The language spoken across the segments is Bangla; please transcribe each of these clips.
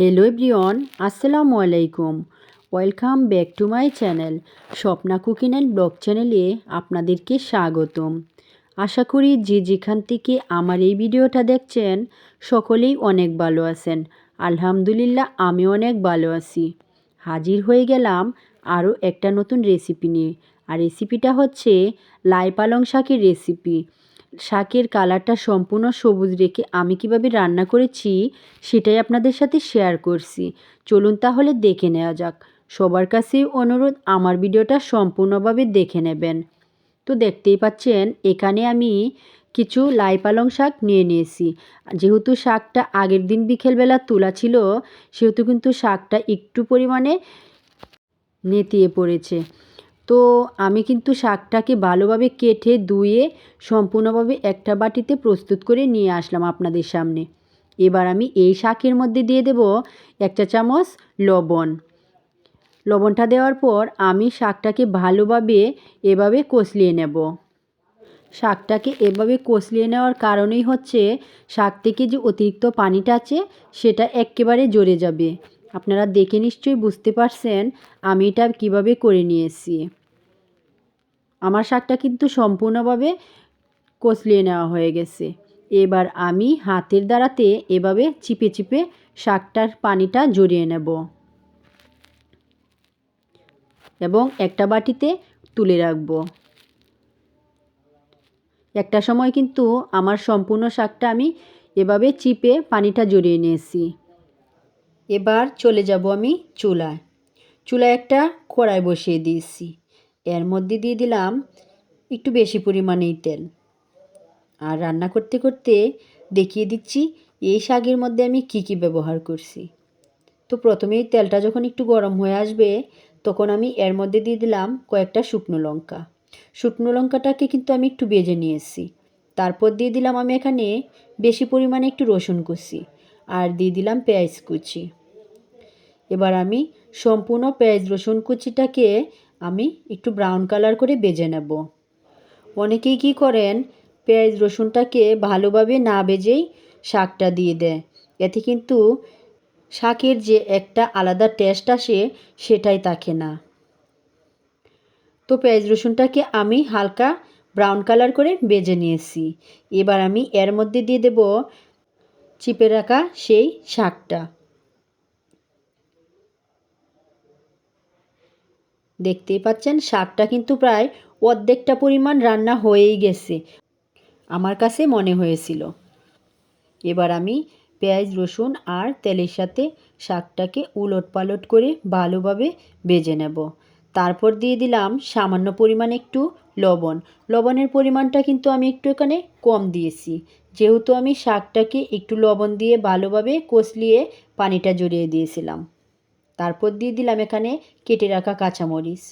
হ্যালো এভরিওয়ান আসসালামু আলাইকুম welcome back to my channel Swapna cooking and blog চ্যানেলে আপনাদেরকে স্বাগতম। আশা করি যে যেখান থেকে আমার এই ভিডিওটা দেখছেন, সকলেই অনেক ভালো আছেন। আলহামদুলিল্লাহ, আমি অনেক ভালো আছি। হাজির হয়ে গেলাম আরও একটা নতুন রেসিপি নিয়ে। আর রেসিপিটা হচ্ছে লাই পালং শাকের রেসিপি শাকের কালারটা সম্পূর্ণ সবুজ রেখে আমি কীভাবে রান্না করেছি সেটাই আপনাদের সাথে শেয়ার করছি। চলুন তাহলে দেখে নেওয়া যাক। সবার কাছেই অনুরোধ, আমার ভিডিওটা সম্পূর্ণভাবে দেখে নেবেন। তো দেখতেই পাচ্ছেন, এখানে আমি কিছু লাই পালং শাক নিয়ে নিয়েছি। যেহেতু শাকটা আগের দিন বিকেলবেলা তোলা ছিল, সেহেতু কিন্তু শাকটা একটু পরিমাণে নেতিয়ে পড়েছে। তো আমি কিন্তু শাকটাকে ভালোভাবে কেটে ধুয়ে সম্পূর্ণভাবে একটা বাটিতে প্রস্তুত করে নিয়ে আসলাম আপনাদের সামনে। এবার আমি এই শাকের মধ্যে দিয়ে দেব এক চা চামচ লবণ। লবণটা দেওয়ার পর আমি শাকটাকে ভালোভাবে এভাবে কষলিয়ে নেব। শাকটাকে এভাবে কষলিয়ে নেওয়ার কারণেই হচ্ছে শাক থেকে যে অতিরিক্ত পানিটা আছে সেটা একেবারে জড়ে যাবে। আপনারা দেখে নিশ্চয়ই বুঝতে পারছেন আমি এটা কীভাবে করে নিয়েছি। আমার শাকটা কিন্তু সম্পূর্ণভাবে কষলিয়ে নেওয়া হয়ে গেছে। এবার আমি হাতের দ্বারাতে এভাবে চিপে চিপে শাকটার পানিটা জড়িয়ে নেব। এবং একটা বাটিতে তুলে রাখব। একটা সময় কিন্তু আমার সম্পূর্ণ শাকটা আমি এভাবে চিপে পানিটা জড়িয়ে নিয়েছি। এবার চলে যাব আমি চুলায়। চুলায় একটা কড়াই বসিয়ে দিয়েছি। এর মধ্যে দিয়ে দিলাম একটু বেশি পরিমাণেই তেল। আর রান্না করতে করতে দেখিয়ে দিচ্ছি, এই শাকের মধ্যে আমি কি কি ব্যবহার করছি। তো প্রথমেই তেলটা যখন একটু গরম হয়ে আসবে, তখন আমি এর মধ্যে দিয়ে দিলাম কয়েকটা শুকনো লঙ্কা। শুকনো লঙ্কাটাকে কিন্তু আমি একটু বেজে নিয়েছি। তারপর দিয়ে দিলাম আমি এখানে বেশি পরিমাণে একটু রসুন কুচি আর দিয়ে দিলাম পেঁয়াজ কুচি। এবার আমি সম্পূর্ণ পেঁয়াজ রসুন কুচিটাকে আমি একটু ব্রাউন কালার করে বেজে নেব। অনেকেই কি করেন, পেঁয়াজ রসুনটাকে ভালোভাবে না বেজেই শাকটা দিয়ে দেয়। এতে কিন্তু শাকের যে একটা আলাদা টেস্ট আসে, সেটাই থাকে না। তো পেঁয়াজ রসুনটাকে আমি হালকা ব্রাউন কালার করে বেজে নিয়েছি। এবার আমি এর মধ্যে দিয়ে দেব, চিপে রাখা সেই শাকটা। দেখতেই পাচ্ছেন শাকটা কিন্তু প্রায় অর্ধেকটা পরিমাণ রান্না হয়েই গেছে, আমার কাছে মনে হয়েছিল। এবার আমি পেঁয়াজ, রসুন আর তেলের সাথে শাকটাকে উলট পালট করে ভালোভাবে বেজে নেব। তারপর দিয়ে দিলাম সামান্য পরিমাণ একটু লবণ। লবণের পরিমাণটা কিন্তু আমি একটু এখানে কম দিয়েছি। যেহেতু আমি শাকটাকে একটু লবণ দিয়ে ভালোভাবে কষলিয়ে পানিটা জড়িয়ে দিয়েছিলাম। তারপর দিয়ে দিলাম এখানে কেটে রাখা কাঁচামরিচ।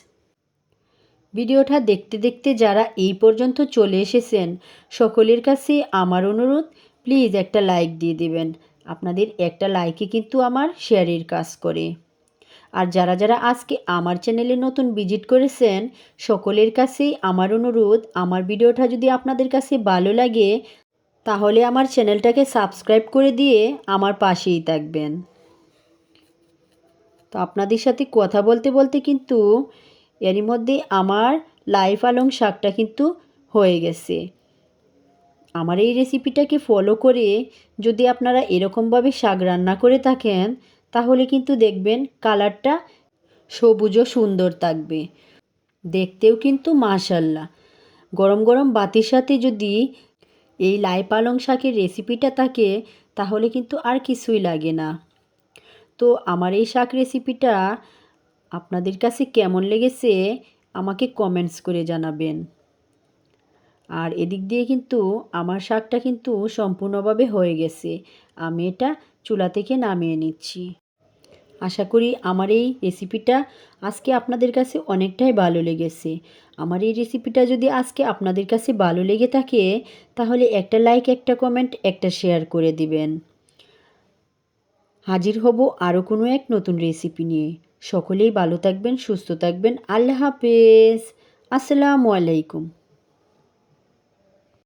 ভিডিওটা দেখতে দেখতে যারা এই পর্যন্ত চলে এসেছেন, সকলের কাছে আমার অনুরোধ, প্লিজ একটা লাইক দিয়ে দেবেন। আপনাদের একটা লাইকে কিন্তু আমার শেয়ারের কাজ করে। আর যারা যারা আজকে আমার চ্যানেলে নতুন ভিজিট করেছেন, সকলের কাছেই আমার অনুরোধ, আমার ভিডিওটা যদি আপনাদের কাছে ভালো লাগে, তাহলে আমার চ্যানেলটাকে সাবস্ক্রাইব করে দিয়ে আমার পাশেই থাকবেন। তো আপনাদের সাথে কথা বলতে বলতে কিন্তু এরই মধ্যে আমার লাই পালং শাকটা কিন্তু হয়ে গেছে। আমার এই রেসিপিটাকে ফলো করে যদি আপনারা এরকমভাবে শাক রান্না করে থাকেন, তাহলে কিন্তু দেখবেন কালারটা সবুজ ও সুন্দর থাকবে। দেখতেও কিন্তু মাশাল্লাহ। গরম গরম বাতির সাথে যদি এই লাই পালং শাকের রেসিপিটা থাকে, তাহলে কিন্তু আর কিছুই লাগে না। তো আমার এই শাক রেসিপিটা আপনাদের কাছে কেমন লেগেছে, আমাকে কমেন্টস করে জানাবেন। আর এদিক দিয়ে কিন্তু আমার শাকটা কিন্তু সম্পূর্ণভাবে হয়ে গেছে। আমি এটা চুলা থেকে নামিয়ে নিচ্ছি। আশা করি আমার এই রেসিপিটা আজকে আপনাদের কাছে অনেকটাই ভালো লেগেছে। আমার এই রেসিপিটা যদি আজকে আপনাদের কাছে ভালো লেগে থাকে, তাহলে একটা লাইক একটা কমেন্ট একটা শেয়ার করে দিবেন। হাজির হব আরও কোনো এক নতুন রেসিপি নিয়ে। সকলেই ভালো থাকবেন, সুস্থ থাকবেন। আল্লাহ হাফেজ। আসসালামু আলাইকুম।